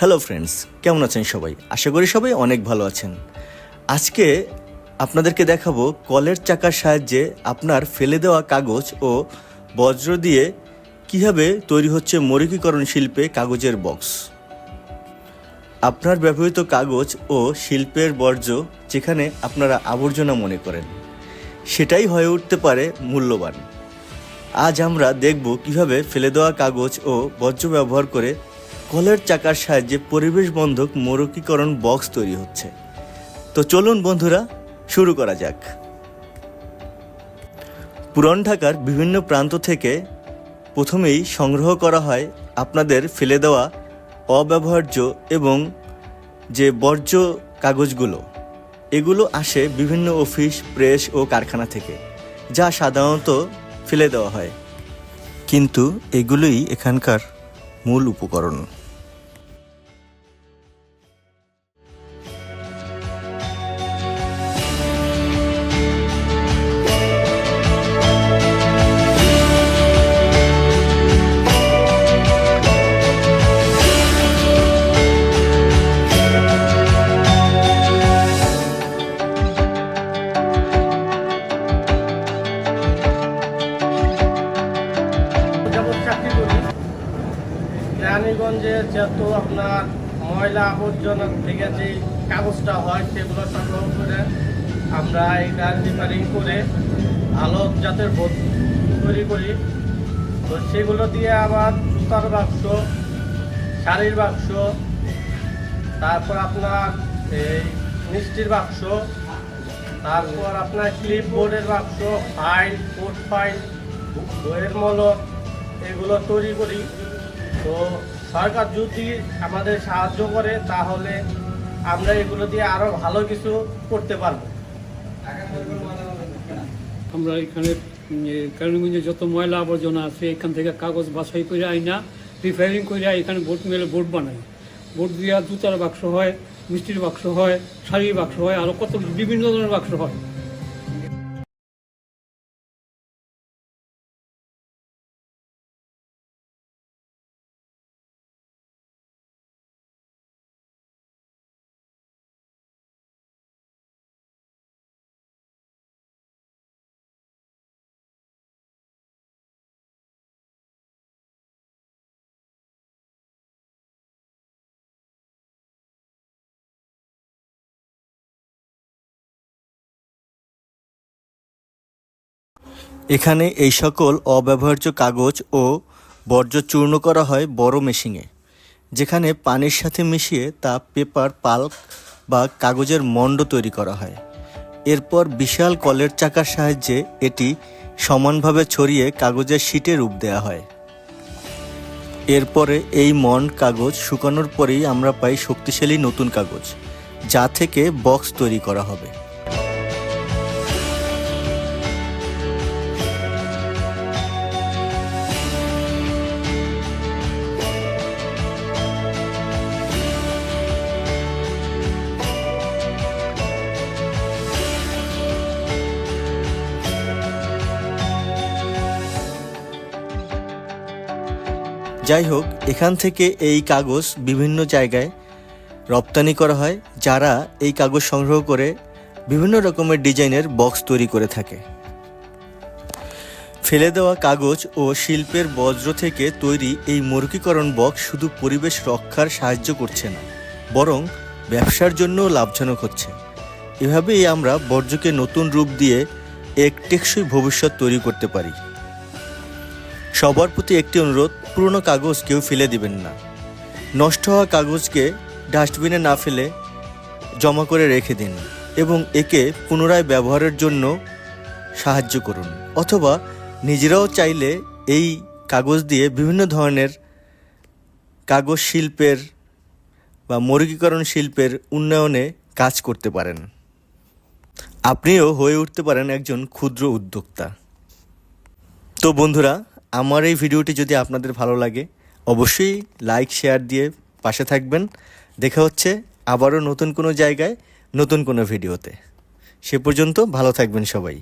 Hello friends কেমন আছেন সবাই? আশা করি সবাই অনেক ভালো আছেন। আজকে আপনাদেরকে দেখাবো কলের চাকার সাহায্যে আপনার ফেলে দেওয়া কাগজ ও বজ্র দিয়ে কীভাবে তৈরি হচ্ছে মরিকীকরণ শিল্পে কাগজের বক্স আপনার ব্যবহৃত কাগজ ও শিল্পের বর্জ্য যেখানে আপনারা আবর্জনা মনে করেন, সেটাই হয়ে উঠতে পারে মূল্যবান। আজ আমরা দেখব কীভাবে ফেলে দেওয়া কাগজ ও বর্জ্য ব্যবহার করে কলের চাকার সাহায্যে পরিবেশ বন্ধক মরকীকরণ বক্স তৈরি হচ্ছে। তো চলুন বন্ধুরা, শুরু করা যাক। পুরন ঢাকার বিভিন্ন প্রান্ত থেকে প্রথমেই সংগ্রহ করা হয় আপনাদের ফেলে দেওয়া অব্যবহার্য এবং যে বর্জ্য কাগজগুলো, এগুলো আসে বিভিন্ন অফিস, প্রেস ও কারখানা থেকে, যা সাধারণত ফেলে দেওয়া হয়। কিন্তু এগুলোই এখানকার মূল উপকরণ। রানীগঞ্জে যেহেতু আপনার ময়লা আবর্জনা থেকে যে কাগজটা হয়, সেগুলো সংগ্রহ করে আমরা এটা রিপেয়ারিং করে ভালো জাতের তৈরি করি। তো সেগুলো দিয়ে আবার জুতার বাক্স, শাড়ির বাক্স, তারপর আপনার এই মিষ্টির বাক্স, তারপর আপনার ক্লিপ বোর্ডের বাক্স ফাইল কোট ফাইল বইয়ের মলক, এগুলো তৈরি করি। তো সরকার যদি আমাদের সাহায্য করে, তাহলে আমরা এগুলো দিয়ে আরও ভালো কিছু করতে পারব। আমরা এখানে কারণগঞ্জে যত ময়লা আবর্জনা আছে, এখান থেকে কাগজ বাছাই করে আইনা রিফায়ারিং করে এখানে বোট মেলে বোট বানাই। বোট দিয়া জুতার বাক্স হয়, মিষ্টির বাক্স হয়, শাড়ির বাক্স হয় আরও কত বিভিন্ন ধরনের বাক্স হয়। এখানে এই সকল অব্যবহার্য কাগজ ও বর্জ্য চূর্ণ করা হয় বড় মেশিনে, যেখানে পানির সাথে মিশিয়ে তা পেপার পাল্প বা কাগজের মণ্ড তৈরি করা হয়। এরপর বিশাল কলের চাকার সাহায্যে এটি সমানভাবে ছড়িয়ে কাগজের শীটে রূপ দেওয়া হয়। এরপরে এই মন্ড কাগজ শুকানোর পরেই আমরা পাই শক্তিশালী নতুন কাগজ, যা থেকে বক্স তৈরি করা হবে। যাই হোক, এখান থেকে এই কাগজ বিভিন্ন জায়গায় রপ্তানি করা হয়, যারা এই কাগজ সংগ্রহ করে বিভিন্ন রকমের ডিজাইনের বক্স তৈরি করে থাকে। ফেলে দেওয়া কাগজ ও শিল্পের বজ্র থেকে তৈরি এই মুরগীকরণ বক্স শুধু পরিবেশ রক্ষার সাহায্য করছে না, বরং ব্যবসার জন্যও লাভজনক হচ্ছে। এভাবেই আমরা বর্জ্যকে নতুন রূপ দিয়ে এক টেকসই ভবিষ্যৎ তৈরি করতে পারি। সবার প্রতি একটি অনুরোধ, পুরনো কাগজ কেউ ফেলে দিবেন না। নষ্ট হওয়া কাগজকে ডাস্টবিনে না ফেলে জমা করে রেখে দিন এবং একে পুনরায় ব্যবহারের জন্য সাহায্য করুন। অথবা নিজেরাও চাইলে এই কাগজ দিয়ে বিভিন্ন ধরনের কাগজ শিল্পের বা মুরগীকরণ শিল্পের উন্নয়নে কাজ করতে পারেন। আপনিও হয়ে উঠতে পারেন একজন ক্ষুদ্র উদ্যোক্তা। তো বন্ধুরা আমার এই ভিডিওটি যদি আপনাদের ভালো লাগে, অবশ্যই লাইক শেয়ার দিয়ে পাশে থাকবেন। দেখা হচ্ছে আবারও নতুন কোনো জায়গায়, নতুন কোনো ভিডিওতে। সে পর্যন্ত ভালো থাকবেন সবাই।